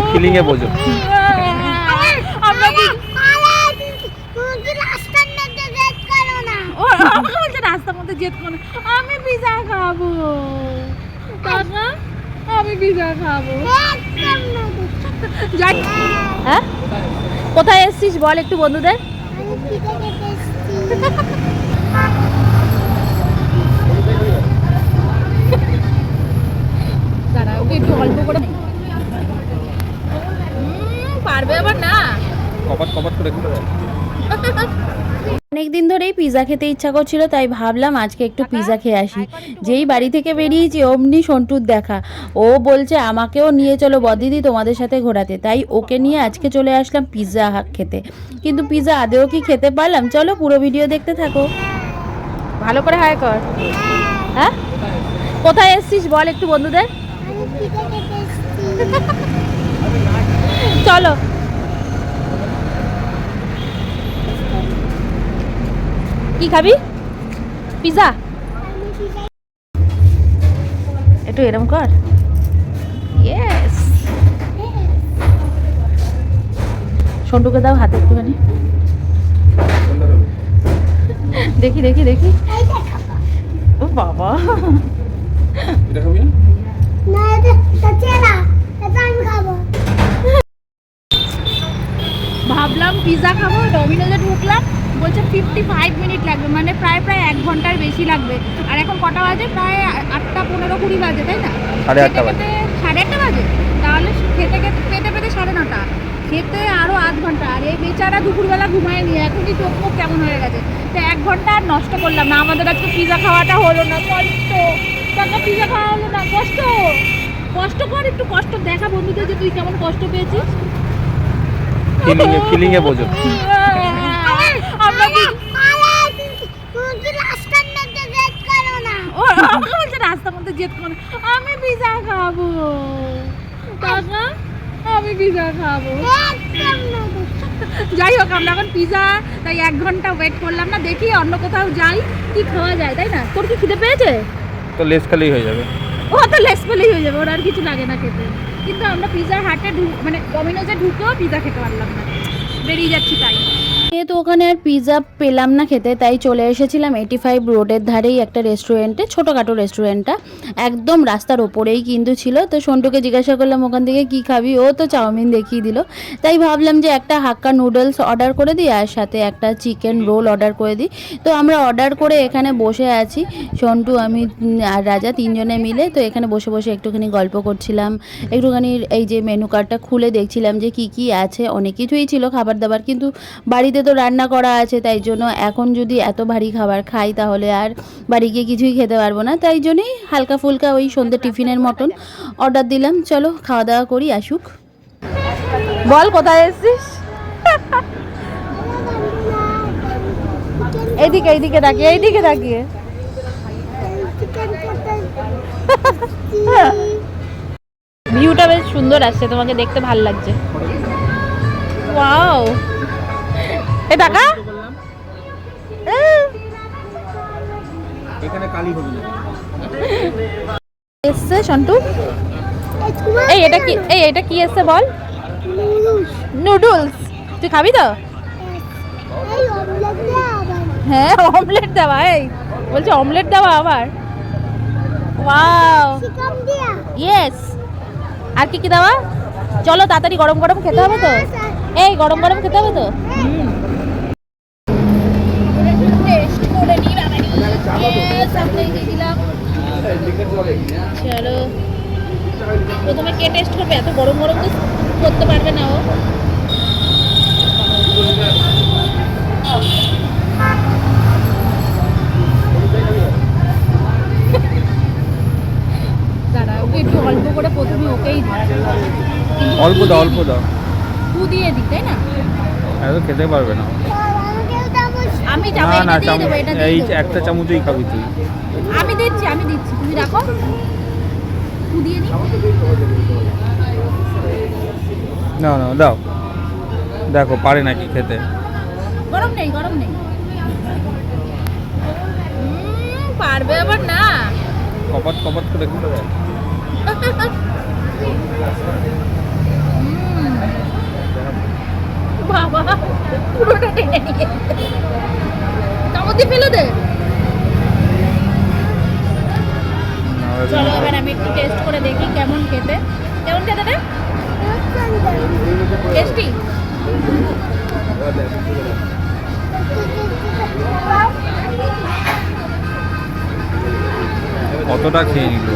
বোঝো। রাস্তার মধ্যে জেদ আমি পিজা খাব। আমি পিজা খাব। যাই। হ্যাঁ? কোথায় এসছিস বল একটু বন্ধুদের? দাঁড়া, ওকে একটু অল্প করে উম, পারবে আবার না? কপাত কপাত করে একটু অনেক দিন ধরেই পিৎজা খেতে ইচ্ছা করছিল তাই ভাবলাম আজকে একটু পিৎজা খেয়ে আসি। যেই বাড়ি থেকে বেরিয়েছি অমনি সন্টুর দেখা। ও বলছে আমাকেও নিয়ে চলো বদিদি তোমাদের সাথে ঘোরাতে। তাই ওকে নিয়ে আজকে চলে আসলাম পিৎজা খেতে। কিন্তু পিৎজা আদেও কি খেতে পারলাম? চলো পুরো ভিডিও দেখতে থাকো। ভালো করে হাই কর। হ্যাঁ? কোথায় এসছিস বল একটু বন্ধুদের। চলো। কি খাবি? পিজা? একটু এরম কর। ইয়েস সন্টুকে দাও হাতে একটুখানি। দেখি দেখি দেখি। ও বাবা। এটা খাবি? না না এটা এটা এটা আমি খাব। ভাবলাম পিজা খাব ডমিনোজে ঢুকলাম। বলছে ফিফটি ফাইভ মিনিট লাগবে মানে প্রায় প্রায় এক ঘণ্টার বেশি লাগবে। আর এখন কটা বাজে? প্রায় আটটা পনেরো কুড়ি বাজে তাই না? সাড়ে আটটা খেতে খেতে সাড়ে আটটা বাজে? তাহলে খেতে খেতে পেতে পেতে সাড়ে নটা। খেতে আরও আধ ঘণ্টা। আর এই বেচারা দুপুরবেলা ঘুমায় নিয়ে এখনই চোখ মুখ কেমন হয়ে গেছে? তো এক ঘণ্টা আর নষ্ট করলাম না। আমাদের আজকে পিজা খাওয়াটা হলো না কষ্ট। টাকা পিজা খাওয়া হলো না কষ্ট। কষ্ট কর একটু কষ্ট দেখা বন্ধুদের যে তুই কেমন কষ্ট পেয়েছিস। ফিলিংয়ে বোঝো আমরা কি- আরে তুমি রাস্তার মধ্যে জেদ করো না ও আমাকে বলছে রাস্তার মধ্যে জেদ করে আমি পিজা খাব। কাকা আমি পিজা খাব। যাই হোক আমরা এখন পিজা তাই এক ঘণ্টা ওয়েট করলাম না দেখি অন্য কোথাও যাই কি খাওয়া যায় তাই না? তোর কি খিদে পেয়েছে? তো লেস খালি হয়ে যাবে। ও তো লেস পেলেই হয়ে যাবে ওর আর কিছু লাগে না খেতে। কিন্তু আমরা পিজার হাটে ঢুক মানে ডমিনোজে ঢুকেও পিজা খেতে পারলাম না। বেরিয়ে যাচ্ছি তাই। যেহেতু ওখানে আর পিৎজা পেলাম না খেতে, তাই চলে এসেছিলাম এইটি ফাইভ রোডের ধারেই একটা রেস্টুরেন্টে ছোটোখাটো রেস্টুরেন্টটা একদম রাস্তার ওপরেই কিন্তু ছিল। তো সন্টুকে জিজ্ঞাসা করলাম, ওখান থেকে কি খাবি? ও তো চাউমিন দেখিয়ে দিল। তাই ভাবলাম যে একটা হাক্কা নুডলস অর্ডার করে দিই, আর সাথে একটা চিকেন রোল অর্ডার করে দিই। তো আমরা অর্ডার করে এখানে বসে আছি। সন্টু, আমি আর রাজা তিনজনে মিলে, তো এখানে বসে বসে একটুখানি গল্প করছিলাম। একটুখানি এই যে মেনু কার্ডটা খুলে দেখছিলাম যে কি কি আছে। অনেক কিছুই ছিল, খাবার দাবার। কিন্তু বাড়িতে তো রান্না করা আছে, তাই জন্য এখন যদি এত ভারী খাবার খাই তাহলে আর বাড়ি গিয়ে কিছুই খেতে পারব না। তাই জন্যই হালকা ফুলকা ওই সন্ধ্যে টিফিনের মতন অর্ডার দিলাম। চলো খাওয়া দাওয়া করি, আসুক। বল, কোথায় এসছিস? এইদিকে এইদিকে তাকিয়ে এইদিকে তাকিয়ে। ভিউটা বেশ সুন্দর আসছে, তোমাকে দেখতে ভালো লাগছে। ওয়াও! এ টাকা? এখানে কালি হবে না। এসছে সন্টু? এই এটা কি এই এটা কি এসছে বল? নুডলস। তুই খাবি তো? হ্যাঁ অমলেট দেওয়া এই। বলছে অমলেট দেওয়া আবার? ওয়াও ইয়েস আর কি কি দেওয়া? চলো তাড়াতাড়ি গরম গরম খেতে হবে তো? এই গরম গরম খেতে হবে তো? টেস্ট করে নি বাবারি ইয়েস আমরা এই যে দিলাম চলো। প্রথমে কে টেস্ট করবে? এত গরম গরম তো করতে পারবে না ও। অল্প করে প্রথমে ওকেই অল্প দাও দিয়ে অল্প দাও। দিয়ে দিই তাই না? এত খেতে পারবে না এই একটা চামচই খাবি তুই। আমি দিচ্ছি আমি দিচ্ছি তুমি রাখো দিয়ে না। না দাও। দেখো পারে নাকি খেতে। গরম নেই গরম নেই। পারবে আবার না। কপাত কপাত করে বাবা পুরোটা টেনে নিয়ে চামচ দিয়ে ফেলে দে। চলো এবার আমি একটু টেস্ট করে দেখি কেমন খেতে। কেমন খেতে রে? টেস্টি কতটা খেয়ে নিল?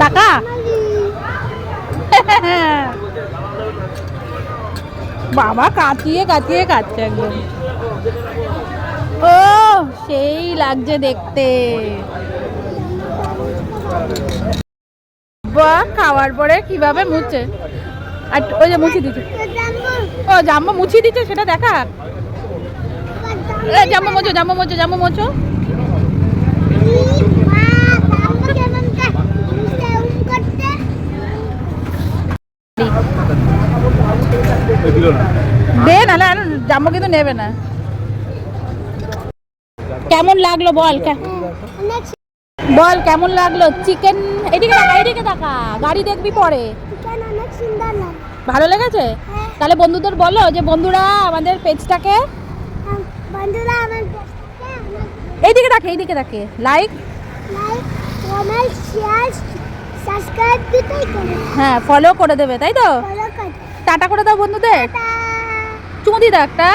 টাকা? বাবা কাটিয়ে কাটিয়ে কাটছে একদম। ও সেই লাগছে দেখতে। বাহ খাওয়ার পরে কীভাবে মুছে? আর ওই যে মুছি দিচ্ছে ও জাম্বো মুছিয়ে দিচ্ছে সেটা দেখা। জাম্বো মোচো জাম্বো মোচো জাম্বো মোচো দে না না জাম্বো কিন্তু নেবে না। কেমন লাগল বল? বল কেমন লাগল? চিকেন এদিকে দেখা এদিকে দেখা। গাড়ি দেখবি পরে। ভালো লেগেছে। তাহলে বন্ধুদের বলো যে বন্ধুরা আমাদের পেজটাকে এইদিকে দেখে এইদিকে দেখে। লাইক হ্যাঁ ফলো করে দেবে তাই তো? টাটা করে দাও বন্ধুদের। টাটা। চুমু দি দাও একটা।